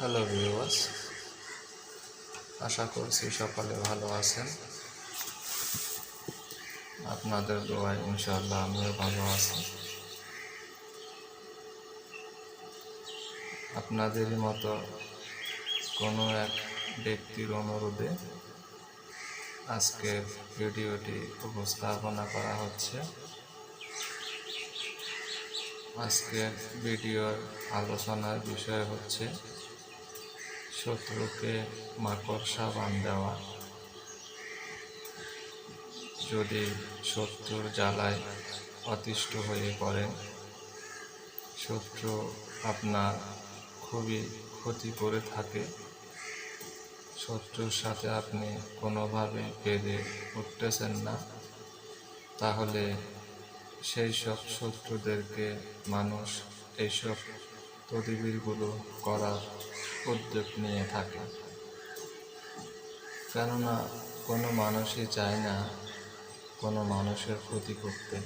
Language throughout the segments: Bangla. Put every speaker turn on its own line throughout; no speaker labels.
হ্যালো ভিউয়ার্স আশা করছি সকালে ভালো আছেন। আপনাদের দোয়ায় ইনশাআল্লাহ আমিও ভালো আছি। আপনাদেরই মতো কোনো এক ব্যক্তির অনুরোধে আজকে ভিডিওটি উপস্থাপনা করা হচ্ছে। আজকের ভিডিওর আলোচনার বিষয় হচ্ছে শত্রুকে মাকড়সা বান দেওয়া। যদি শত্রুর জ্বালায় অতিষ্ঠ হয়ে পড়েন, শত্রু আপনার খুবই ক্ষতি করে থাকে। শত্রুর সাথে আপনি কোনোভাবে পেরে উঠতেছেন না। তাহলে সেই সব শত্রুদেরকে মানুষ এইসব তদবিরগুলো করার উদ্যোগ নিয়ে থাকে। কেননা, কোনো মানুষই চায় না কোনো মানুষের ক্ষতি করতে।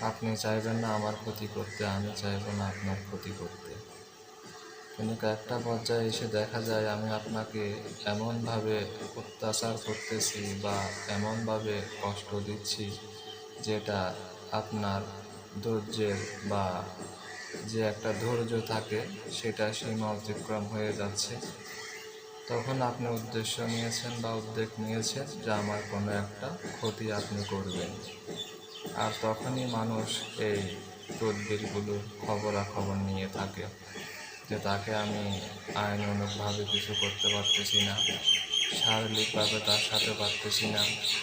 আপনি চাইবেন না আমার ক্ষতি করতে, আমি চাইব না আপনার ক্ষতি করতে। কিন্তু একটা পর্যায়ে এসে দেখা যায়, আমি আপনাকে এমনভাবে অত্যাচার করতেছি বা এমনভাবে কষ্ট দিচ্ছি যেটা আপনার ধৈর্যের বা যে একটা ধৈর্য থাকে, সেটা সীমা অতিক্রম হয়ে যাচ্ছে। তখন আপনি উদ্দেশ্য নিয়েছেন বা উদ্যোগ নিয়েছেন যে আমার কোনো একটা ক্ষতি আপনি করবেন। আর তখনই মানুষ এই তদবিরগুলোর খবরাখবর নিয়ে থাকে যে তাকে আমি আইন আইনানুগভাবে কিছু করতে পারতেছি না, শারীরিকভাবে তার সাথে পারতেছি না,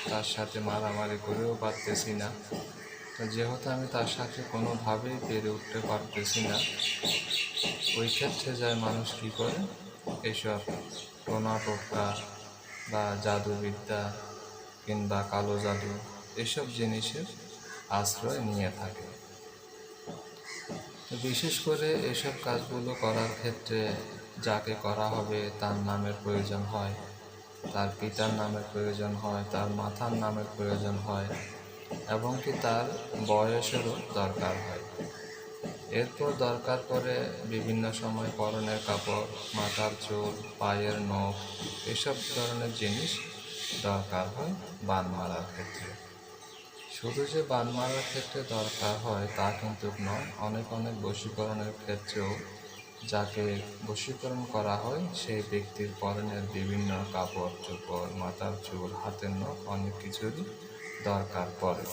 তার সাথে মারামারি করেও পারতেছি না। যেহেতু আমি তার সাথে কোনোভাবেই পেরে উঠতে পারতেছি না, ওই ক্ষেত্রে যায় মানুষ কী করে? এসব টোনা বা জাদুবিদ্যা কিংবা কালো জাদু, এসব জিনিসের আশ্রয় নিয়ে থাকে। বিশেষ করে এসব কাজগুলো করার ক্ষেত্রে যাকে করা হবে তার নামের প্রয়োজন হয়, তার পিতার নামের প্রয়োজন হয়, তার মাথার নামের প্রয়োজন হয় এবং কি তার বয়সেরও দরকার হয়। এরপর দরকার পড়ে বিভিন্ন সময় পরনের কাপড়, মাথার চুল, পায়ের নখ, এসব ধরনের জিনিস দরকার হয় বান মারার ক্ষেত্রে। শুধু যে বান মারার ক্ষেত্রে দরকার হয় তা কিন্তু নয়, অনেক অনেক বশীকরণের ক্ষেত্রেও যাকে বশীকরণ করা হয় সেই ব্যক্তির পরনের বিভিন্ন কাপড়, চোপড়, মাথার চুল, হাতের নখ, অনেক কিছুরই দরকার পড়ে।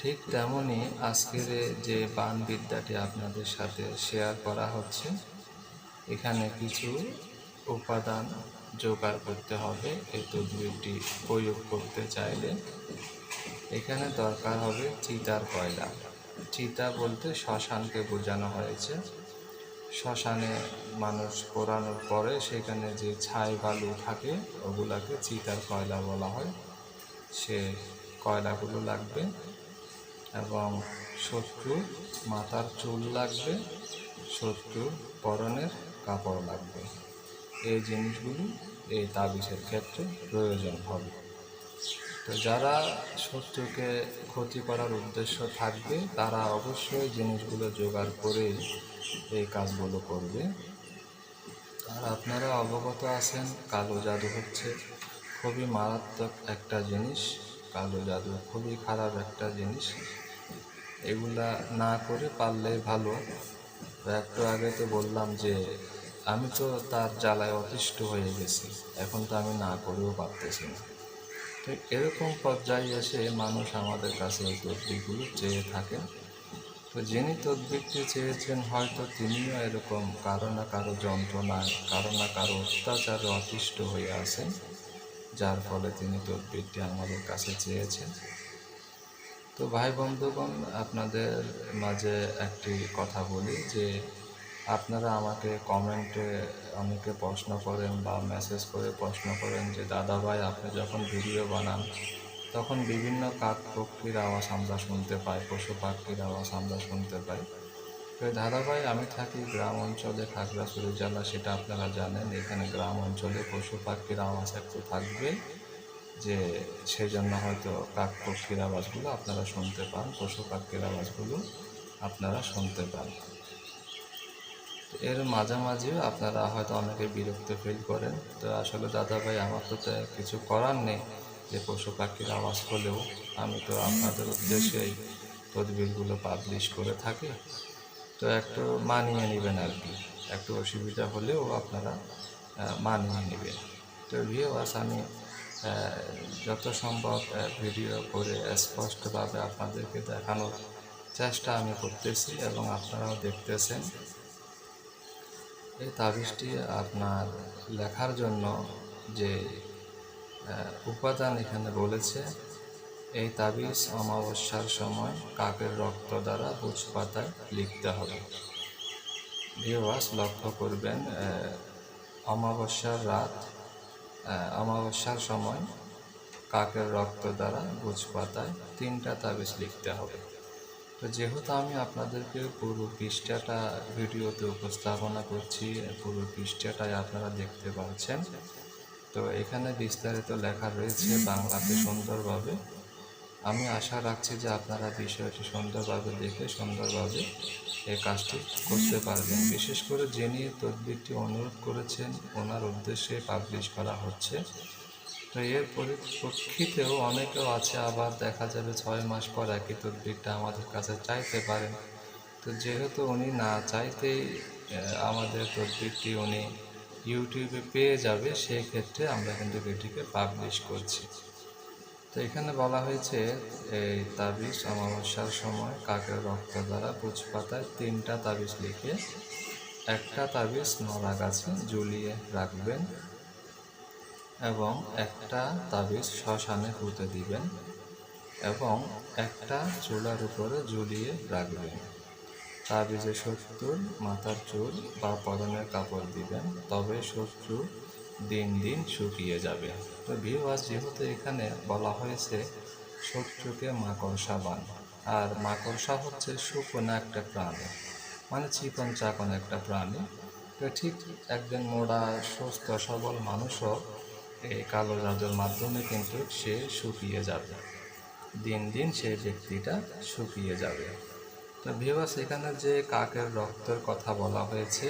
ঠিক তেমনই আজকের যে বান বিদ্যাটি আপনাদের সাথে শেয়ার করা হচ্ছে, এখানে কিছু উপাদান জোগাড় করতে হবে। এই তদবিরটি প্রয়োগ করতে চাইলে। এখানে দরকার হবে চিতার কয়লা। চিতা বলতে শ্মশানকে বোঝানো হয়েছে। শ্মশানে মানুষ পোড়ানোর পরে সেখানে যে ছাই বালু থাকে, ওগুলাকে চিতার কয়লা বলা হয়। সে কয়লাগুলো লাগবে এবং শত্রুর মাথার চুল লাগবে শত্রুর পরনের কাপড় লাগবে। এই জিনিসগুলি এই তাবিজের ক্ষেত্রে প্রয়োজন হবে। তো যারা শত্রুকে ক্ষতি করার উদ্দেশ্য থাকবে, তারা অবশ্যই জিনিসগুলো জোগাড় করেই এই কাজগুলো করবে। আর আপনারা অবগত আছেন, কালো জাদু হচ্ছে। খুবই মারাত্মক একটা জিনিস, কালো জাদু, খুবই খারাপ একটা জিনিস। এগুলা না করে পারলে ভালো। একটু আগে তো বললাম যে, আমি তো তার জ্বালায় অতিষ্ঠ হয়ে গেছি, এখন তো আমি না করেও পারতেছি না। তো এরকম পর্যায়ে এসে মানুষ আমাদের কাছে এই তদবিরগুলো চেয়ে থাকেন তো যিনি তদবিরটি চেয়েছেন, হয়তো তিনিও এরকম কারও না কারও যন্ত্রণায়, কারও না কারও অত্যাচারে অতিষ্ঠ হয়ে আছেন। যার ফলে তিনি তদবিরটি আমাদের কাছে চেয়েছেন। তো ভাই বন্ধুগণ, আপনাদের মাঝে একটি কথা বলি যে, আপনারা আমাকে কমেন্টে অনেকে প্রশ্ন করেন বা মেসেজ করে প্রশ্ন করেন যে, দাদা ভাই, আপনি যখন ভিডিও বানান, তখন বিভিন্ন কাক পক্ষীর আওয়াজ আমরা শুনতে পাই পশু পাখির আওয়াজ আমরা শুনতে পাই। দাদা আমি থাকি গ্রাম অঞ্চলে, খাগড়াছড়ি জেলা, সেটা আপনারা জানেন। এখানে গ্রাম অঞ্চলে পশু পাখির আওয়াজ একটু থাকবে যে সেই জন্য হয়তো কাক পক্ষীর আওয়াজগুলো আপনারা শুনতে পান, পশু পাখির আওয়াজগুলো আপনারা শুনতে পান। এর মাঝামাঝিও আপনারা হয়তো অনেকে বিরক্ত ফিল করেন। তো আসলে দাদা ভাই আমার তো তা কিছু করার নেই যে পশু পাখির আওয়াজ হলেও। আমি তো আপনাদের উদ্দেশ্যেই তদবিরগুলো পাবলিশ করে থাকি। তো একটু মানিয়ে নেবেন আর কি। একটু অসুবিধা হলেও আপনারা মানিয়ে নেবেন। তো ভিওয়াস আমি যত সম্ভব ভিডিও করে স্পষ্টভাবে আপনাদেরকে দেখানোর চেষ্টা আমি করতেছি এবং আপনারাও দেখতেছেন। এই তাবিজটি আপনার লেখার জন্য যে উপাদান এখানে বলেছে এই তাবিজ অমাবস্যার সময় কাকের রক্ত দ্বারা বুঝ পাতায় লিখতে হবে। ভিওয়াস লক্ষ্য করবেন অমাবস্যার রাত অমাবস্যার সময় কাকের রক্ত দ্বারা বুঝ পাতায় তিনটা তাবিজ লিখতে হবে। তো যেহেতু আমি আপনাদেরকে পুরো পৃষ্ঠাটা ভিডিওতে উপস্থাপনা করছি, পুরো পৃষ্ঠাটাই আপনারা দেখতে পাচ্ছেন, তো এখানে বিস্তারিত লেখা রয়েছে বাংলাতে সুন্দরভাবে। আমি আশা রাখছি যে আপনারা বিষয়টি সুন্দরভাবে দেখে সুন্দরভাবে এই কাজটি করতে পারবেন। বিশেষ করে যিনি তদবিরটি অনুরোধ করেছেন, ওনার উদ্দেশ্যে পাবলিশ করা হচ্ছে। তো এর পরিপ্রেক্ষিতেও অনেকেও আছে, আবার দেখা যাবে ছয় মাস পর একই তদবিরটা আমাদের কাছে চাইতে পারেন। তো যেহেতু উনি না চাইতেই আমাদের তদবিরটি উনি ইউটিউবে পেয়ে যাবে, সেই ক্ষেত্রে আমরা কিন্তু এটিকে পাবলিশ করছি। তো এখানে বলা হয়েছে, এই তাবিজ অমাবস্যার সময় কাকের রক্ত দ্বারা পাতায় তিনটা তাবিজ লিখে, একটা তাবিজ নড়া গাছে ঝুলিয়ে রাখবেন এবং একটা তাবিজ শ্মশানে পুঁতে দিবেন এবং একটা চুলার উপরে ঝুলিয়ে রাখবেন। তাবিজে শত্রুর মাথার চুল বা পরনের কাপড় দিবেন, তবে শত্রু দিন দিন শুকিয়ে যাবে। তো ভিওয়াস যেহেতু এখানে বলা হয়েছে শত্রুকে মাকড়সা বান, আর মাকড়সা হচ্ছে সুকোনা একটা প্রাণী মানে চিকন চাকন একটা প্রাণী। তো ঠিক একজন মোড়া, সুস্থ, সবল মানুষও এই কালো জাদুর মাধ্যমে কিন্তু সে শুকিয়ে যাবে। দিন দিন সেই ব্যক্তিটা শুকিয়ে যাবে। তো ভিওয়াস এখানে যে কাকের রক্তের কথা বলা হয়েছে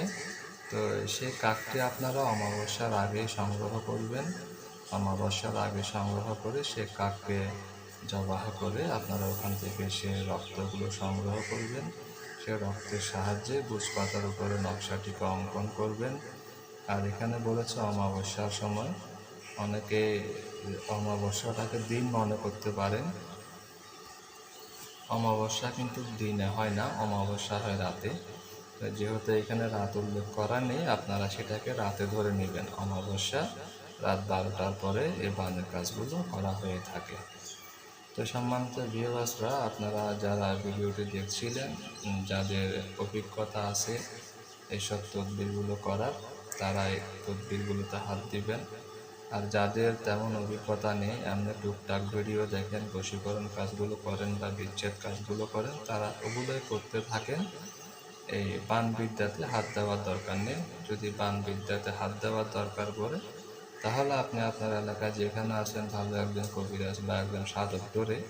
তো সেই কাকটি আপনারা অমাবস্যার আগে সংগ্রহ করবেন। অমাবস্যার আগে সংগ্রহ করে সে কাককে জবাহ করে আপনারা ওখান থেকে সে রক্তগুলো সংগ্রহ করবেন। সে রক্তের সাহায্যে বুঝ পাতার উপরে নকশাটিকে অঙ্কন করবেন। আর এখানে বলেছে অমাবস্যার সময়। অনেকে অমাবস্যাটাকে দিন মনে করতে পারেন। অমাবস্যা কিন্তু দিনে হয় না, অমাবস্যা হয় রাতে। যেহেতু এখানে রাত উল্লেখ করা নেই, আপনারা সেটাকে রাতে ধরে নেবেন। অমাবস্যা রাত বারোটার পরে এই বানের কাজগুলো করা হয়ে থাকে। তো সম্মানিত ভিউয়ার্সরা আপনারা যারা ভিডিওটি দেখছিলেন যাদের অভিজ্ঞতা আছে এইসব তদবিরগুলো করার, তারা এই তদবিরগুলোতে হাত দিবেন। আর যাদের তেমন অভিজ্ঞতা নেই, এমনি টুকটাক ভিডিও দেখেন, বশীকরণ কাজগুলো করেন বা বিচ্ছেদ কাজগুলো করেন, তারা ওগুলোই করতে থাকেন। এই বান বিদ্যাতে হাত দেওয়ার দরকার নেই। যদি বান বিদ্যাতে হাত দেওয়ার দরকার পড়ে, তাহলে আপনি আপনার এলাকায় যেখানে আছেন, ভালো একজন কবিরাজ বা একজন সাধক ধরে,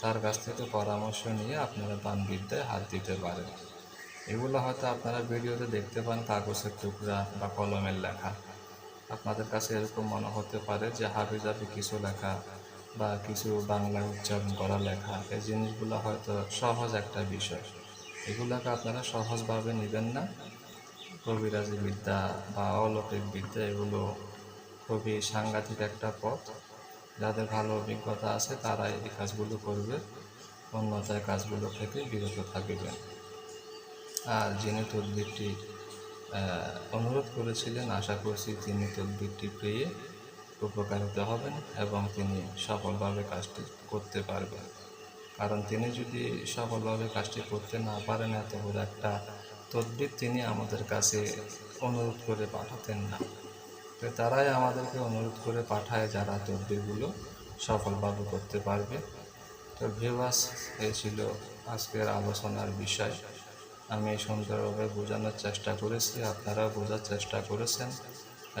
তার কাছ থেকে পরামর্শ নিয়ে আপনারা বান বিদ্যায় হাত দিতে পারেন। এগুলো হয়তো আপনারা ভিডিওতে দেখতে পান, কাগজের টুকরা বা কলমের লেখা। আপনাদের কাছে এরকম মনে হতে পারে যে হাবি জাবি কিছু লেখা বা কিছু বাংলায় উচ্চারণ করা লেখা। এই জিনিসগুলো হয়তো সহজ একটা বিষয়। এগুলোকে আপনারা সহজভাবে নেবেন না। কবিরাজি বিদ্যা বা অলৌকিক বিদ্যা এগুলো খুবই সাংঘাতিক একটা পথ। যাদের ভালো অভিজ্ঞতা আছে তারা এই কাজগুলো করবে, অন্যথায় কাজগুলো থেকে বিরত থাকবেন। আর যিনি তদবিরটি অনুরোধ করেছিলেন, আশা করছি তিনি তদবিরটি পেয়ে উপকারিত হবেন এবং তিনি সফলভাবে কাজটি করতে পারবেন। কারণ তিনি যদি সফলভাবে কাজটি করতে না পারেন এত বড় একটা তদবির তিনি আমাদের কাছে অনুরোধ করে পাঠাতেন না। তো তারাই আমাদেরকে অনুরোধ করে পাঠায় যারা তদবিরগুলো সফলভাবে করতে পারবে। তো ভিউয়ার্স এই ছিল আজকের আলোচনার বিষয়। আমি সুন্দরভাবে বোঝানোর চেষ্টা করেছি, আপনারাও বোঝার চেষ্টা করেছেন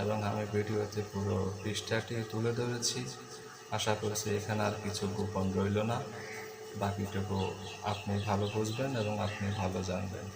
এবং আমি ভিডিওতে পুরো পৃষ্ঠাটি তুলে ধরেছি। আশা করছি এখানে আর কিছু গোপন রইল না। বাকিটুকু আপনি ভালো বুঝবেন এবং আপনি ভালো জানবেন।